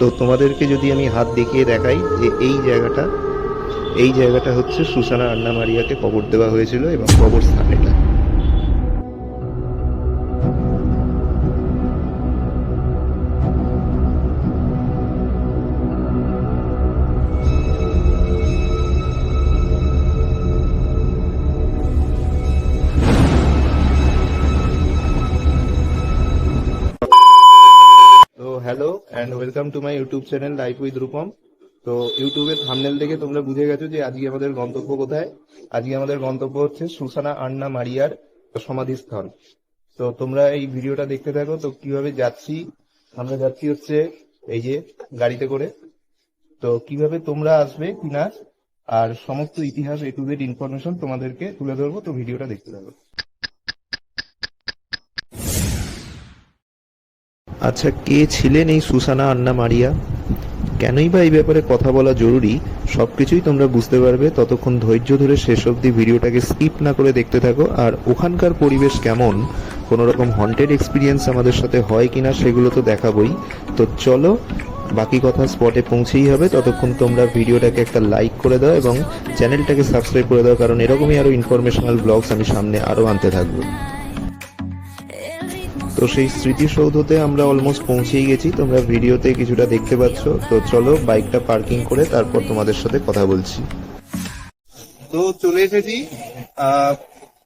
তো তোমাদেরকে যদি আমি হাত দেখিয়ে দেখাই যে এই জায়গাটা এই জায়গাটা হচ্ছে সুসানা আন্না মারিয়াকে কবর দেওয়া হয়েছিল এবং কবর স্থান এটা। Hello and welcome to my YouTube channel life with Rupam তো ইউটিউবের থামনেল দেখে তোমরা বুঝে গেছো যে আজকে আমাদের গন্তব্য কোথায়? আজকে আমাদের গন্তব্য হচ্ছে সুসানা আন্না মারিয়ার সমাধিস্থল তো তোমরা এই ভিডিওটা দেখতে থাকো, তো কীভাবে যাচ্ছি? আমরা যাচ্ছি হচ্ছে এই যে গাড়িতে করে। তো কীভাবে তোমরা আসবে কিনা আর সমস্ত ইতিহাস জেড ইনফরমেশন তোমাদেরকে তুলে ধরবো, তো ভিডিওটা দেখতে থাকো। আচ্ছা কে ছিলেন এই সুসানা আন্না মারিয়া? কেনই বা এই ব্যাপারে কথা বলা জরুরি? সবকিছুই তোমরা বুঝতে পারবে। ততক্ষণ ধৈর্য ধরে শেষ অবধি ভিডিওটাকে স্কিপ না করে দেখতে থাকো। আর ওখানকার পরিবেশ কেমন? কোনো রকম হন্টেড এক্সপিরিয়েন্স আমাদের সাথে হয় কিনা সেগুলো তো দেখাবই। তো চলো, বাকি কথা স্পটে পৌঁছেই হবে। ততক্ষণ তোমরা ভিডিওটাকে একটা লাইক করে দাও এবং চ্যানেলটাকে সাবস্ক্রাইব করে দাও, কারণ এরকমই আরও ইনফরমেশনাল ব্লগস আমি সামনে আরও আনতে থাকব। তো সেই স্মৃতিসৌধতে আমরা অলমোস্ট পৌঁছেই গেছি। তোমরা ভিডিওতে কিছুটা দেখতে পাচ্ছ। তো চলো বাইকটা পার্কিং করে তারপর তোমাদের সাথে কথা বলছি। তো চলে এসেছি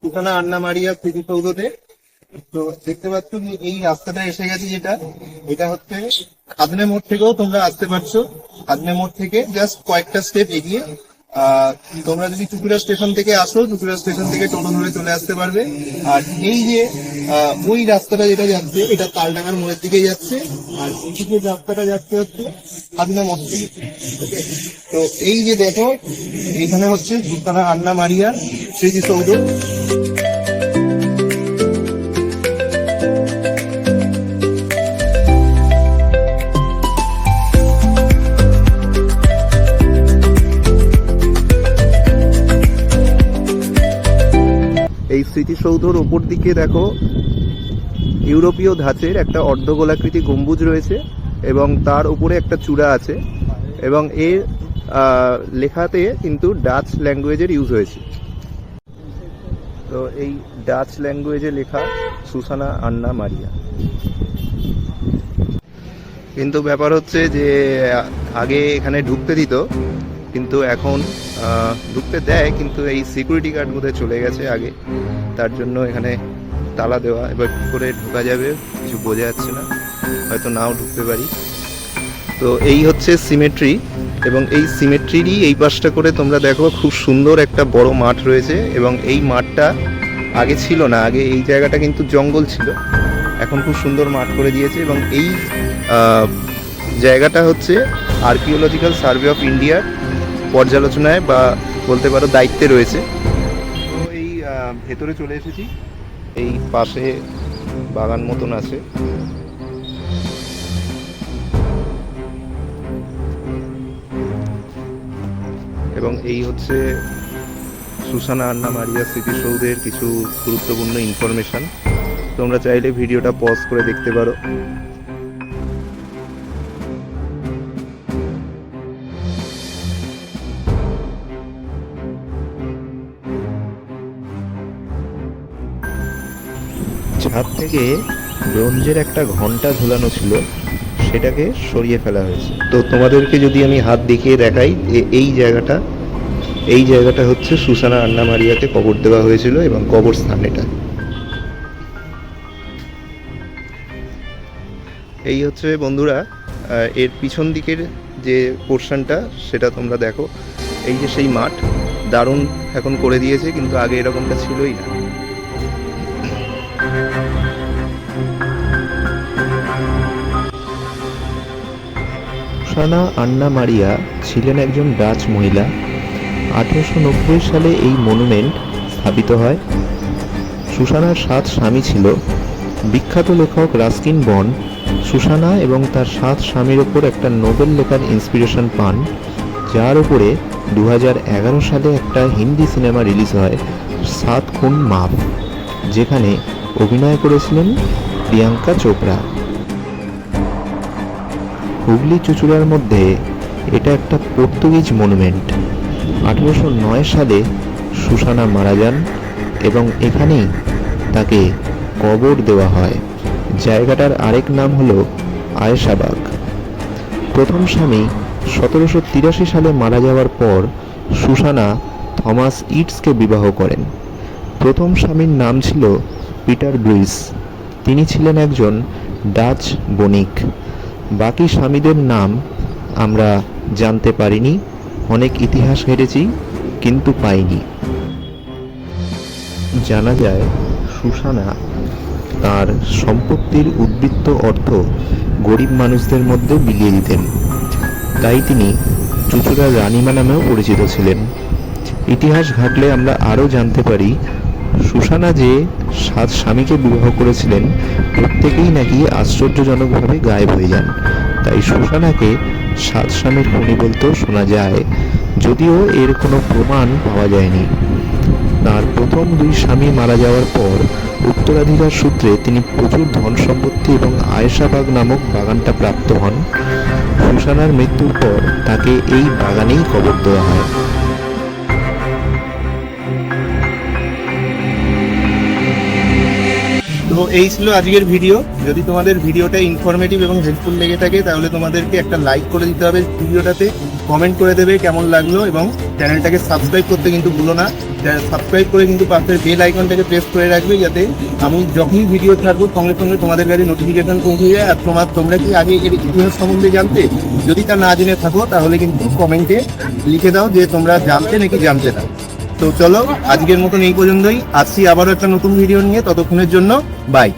সুখানা আন্না মারিয়া স্মৃতিসৌধতে। তো দেখতে পাচ্ছ এই রাস্তাটা এসে গেছে যেটা, এটা হচ্ছে খাদনে মোড় থেকেও তোমরা আসতে পারছ। খাদনে মোড় থেকে জাস্ট কয়েকটা স্টেপ এগিয়ে। তোমরা যদি টুকুরা স্টেশন থেকে আসো টুকুরা স্টেশন থেকে টোটো ধরে চলে আসতে পারবে। আর এই যে ওই রাস্তাটা যেটা যাচ্ছে, এটা তালডাঙ্গার মোড়ের দিকে যাচ্ছে। আর এইদিকে রাস্তাটা যাচ্ছে হচ্ছে মোড় থেকে তো এই যে দেখো, এখানে হচ্ছে সুলতানা আন্না মারিয়ার স্মৃতিসৌধ স্মৃতিসৌধর ওপর দিকে দেখো, ইউরোপীয় ধাঁচের একটা অর্ধগোলাকৃতি গম্বুজ রয়েছে এবং তার উপরে একটা চূড়া আছে এবং এর লেখাতে কিন্তু ডাচ ল্যাঙ্গুয়েজের ইউজ হয়েছে। তো এই ডাচ ল্যাঙ্গুয়েজে লেখা সুসানা আন্না মারিয়া। কিন্তু ব্যাপার হচ্ছে যে আগে এখানে ঢুকতে দিত কিন্তু এখন ঢুকতে দেয়, কিন্তু এই সিকিউরিটি গার্ড বোধহয় চলে গেছে আগে। তার জন্য এখানে তালা দেওয়া, এবার কি করে ঢোকা যাবে কিছু বোঝা যাচ্ছে না। হয়তো নাও ঢুকতে পারি। তো এই হচ্ছে সিমেট্রি এবং এই সিমেট্রিরই এই পাশটা করে তোমরা দেখো, খুব সুন্দর একটা বড় মাঠ রয়েছে, এবং এই মাঠটা আগে ছিল না, আগে এই জায়গাটা কিন্তু জঙ্গল ছিল। এখন খুব সুন্দর মাঠ করে দিয়েছে, এবং এই জায়গাটা হচ্ছে আর্কিওলজিক্যাল সার্ভে অফ ইন্ডিয়ার পর্যালোচনায় বা বলতে পারো দায়িত্বে রয়েছে। তো এই ভেতরে চলে এসেছি। এই পাশে বাগান মতন আছে। এবং এই হচ্ছে সুসানা আন্না মারিয়া স্মৃতিসৌধের কিছু গুরুত্বপূর্ণ ইনফরমেশন তোমরা চাইলে ভিডিওটা পজ করে দেখতে পারো। ছাদ থেকে ব্রোঞ্জের একটা ঘণ্টা ঝুলানো ছিল, সেটাকে সরিয়ে ফেলা হয়েছে। তো তোমাদেরকে যদি আমি হাত দেখিয়ে দেখাই এই জায়গাটা এই জায়গাটা হচ্ছে সুসানা আন্না মারিয়াকে কবর দেওয়া হয়েছিল এবং কবর স্থান এটা। এই হচ্ছে বন্ধুরা এর পিছন দিকের যে পোর্শনটা, সেটা তোমরা দেখো। এই যে সেই মাঠ, দারুণ এখন করে দিয়েছে, কিন্তু আগে এরকমটা ছিলই না। সুসানা আন্না মারিয়া ছিলেন একজন ডাচ মহিলা। আঠেরোশো নব্বই সালে এই মনুমেন্ট স্থাপিত হয়। সুসানার সাত স্বামী ছিল। বিখ্যাত লেখক রাস্কিন বন সুসানা এবং তার সাত স্বামীর ওপর একটা নোবেল লেখার ইন্সপিরেশন পান, যার উপরে দু হাজার এগারো সালে একটা হিন্দি সিনেমা রিলিজ হয়, সাত খুন মাফ, যেখানে অভিনয় করেছিলেন প্রিয়াঙ্কা চোপড়া। হুগলি চুচুড়ার মধ্যে এটা একটা পর্তুগিজ মনুমেন্ট। আঠেরোশো নয় সালে সুসানা মারা যান এবং এখানেই তাকে কবর দেওয়া হয়। জায়গাটার আরেক নাম হলো আয়েশাবাগ। প্রথম স্বামী সতেরোশো তিরাশি সালে মারা যাওয়ার পর সুসানা থমাস ইটসকে বিবাহ করেন। প্রথম স্বামীর নাম ছিল পিটার ব্রুইস তিনি ছিলেন একজন ডাচ বণিক। বাকি স্বামীদের নাম আমরা জানতে পারিনি, অনেক ইতিহাস ঘেটেছি কিন্তু পাইনি। জানা যায় সুসানা তার সম্পত্তির উদ্বৃত্ত অর্থ গরিব মানুষদের মধ্যে বিলিয়ে দিতেন। তাই তিনি চুচুড়ার রানীমা নামেও পরিচিত ছিলেন। ইতিহাস ঘাটলে আমরা আরও জানতে পারি সুসানা যে সাত স্বামীকে বিবাহ করেছিলেন, প্রত্যেকেই নাকি আশ্চর্যজনকভাবে গায়েব হয়ে যান। তাই সুসানাকে সাত স্বামীর খনি বলতেও শোনা যায়, যদিও এর কোনো প্রমাণ পাওয়া যায়নি। তার প্রথম দুই স্বামী মারা যাওয়ার পর উত্তরাধিকার সূত্রে তিনি প্রচুর ধন সম্পত্তি এবং আয়েশাবাগ নামক বাগানটা প্রাপ্ত হন। সুসানার মৃত্যুর পর তাকে এই বাগানেই কবর দেওয়া হয়। তো এই ছিল আজকের ভিডিও। যদি তোমাদের ভিডিওটা ইনফরমেটিভ এবং হেল্পফুল লেগে থাকে, তাহলে তোমাদেরকে একটা লাইক করে দিতে হবে ভিডিওটাতে। কমেন্ট করে দেবে কেমন লাগল এবং চ্যানেলটাকে সাবস্ক্রাইব করতে কিন্তু ভুলো না। সাবস্ক্রাইব করে কিন্তু পাশের বেল আইকনটাকে প্রেস করে রাখবে যাতে আমি যখনই ভিডিও ছাড়বো, সঙ্গে সঙ্গে তোমাদের কাছে নোটিফিকেশন পৌঁছে যায়। আর তোমার, তোমরা কি আগে এর ইতিহাস সম্বন্ধে জানতে? যদি তা না জেনে থাকো, তাহলে কিন্তু কমেন্টে লিখে দাও যে তোমরা জানতে নাকি জানতে না। তো চলো, আজকের মতন এই পর্যন্তই। আসছি আবারও একটা নতুন ভিডিও নিয়ে, ততক্ষণের জন্য বাই